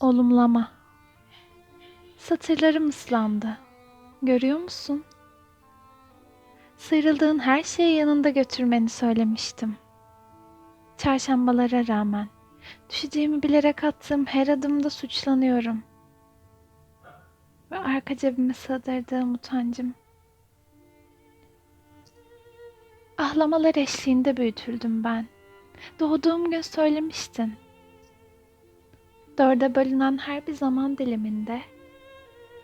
Olumlama. Satırlarım ıslandı. Görüyor musun? Sıyrıldığın her şeyi yanında götürmeni söylemiştim. Çarşambalara rağmen düşeceğimi bilerek attığım her adımda suçlanıyorum. Ve arka cebime sığdırdığım utancım. Ahlamalar eşliğinde büyütüldüm ben. Doğduğum gün söylemiştin. Dörde bölünen her bir zaman diliminde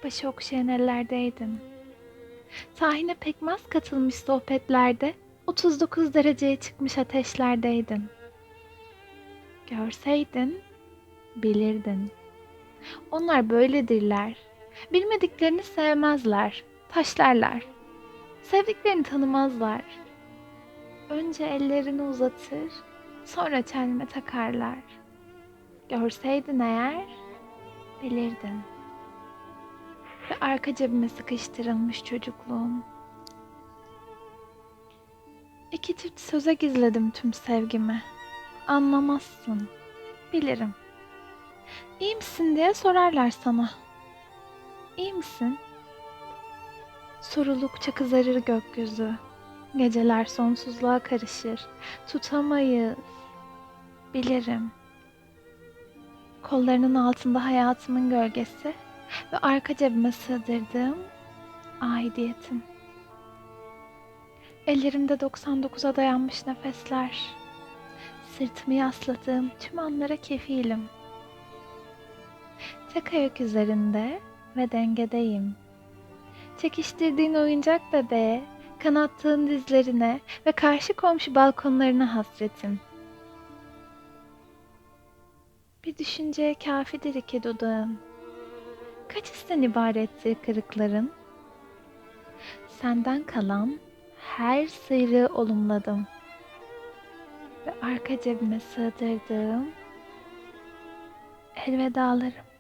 başı okşayan ellerdeydim. Tahine pekmez katılmış sohbetlerde 39 dereceye çıkmış ateşlerdeydim. Görseydin, bilirdin. Onlar böyledirler. Bilmediklerini sevmezler, taşlarlar. Sevdiklerini tanımazlar. Önce ellerini uzatır, sonra çelme takarlar. Görseydin eğer, bilirdin. Ve arka cebime sıkıştırılmış çocukluğum. İki çift söze gizledim tüm sevgimi. Anlamazsın, bilirim. İyi misin diye sorarlar sana. İyi misin? Sorulukça kızarır gökyüzü. Geceler sonsuzluğa karışır. Tutamayız. Bilirim. Kollarının altında hayatımın gölgesi ve arka cebime sığdırdığım aidiyetim. Ellerimde 99'a dayanmış nefesler. Sırtımı yasladığım tüm anlara kefilim. Tek ayak üzerinde ve dengedeyim. Çekiştirdiğin oyuncak bebeğe, kanattığın dizlerine ve karşı komşu balkonlarına hasretim. Bir düşünceye kafidir iki dudağın. Kaç histen ibarettir kırıkların? Senden kalan her sıyrığı olumladım. Ve arka cebime sığdırdığım elvedalarım.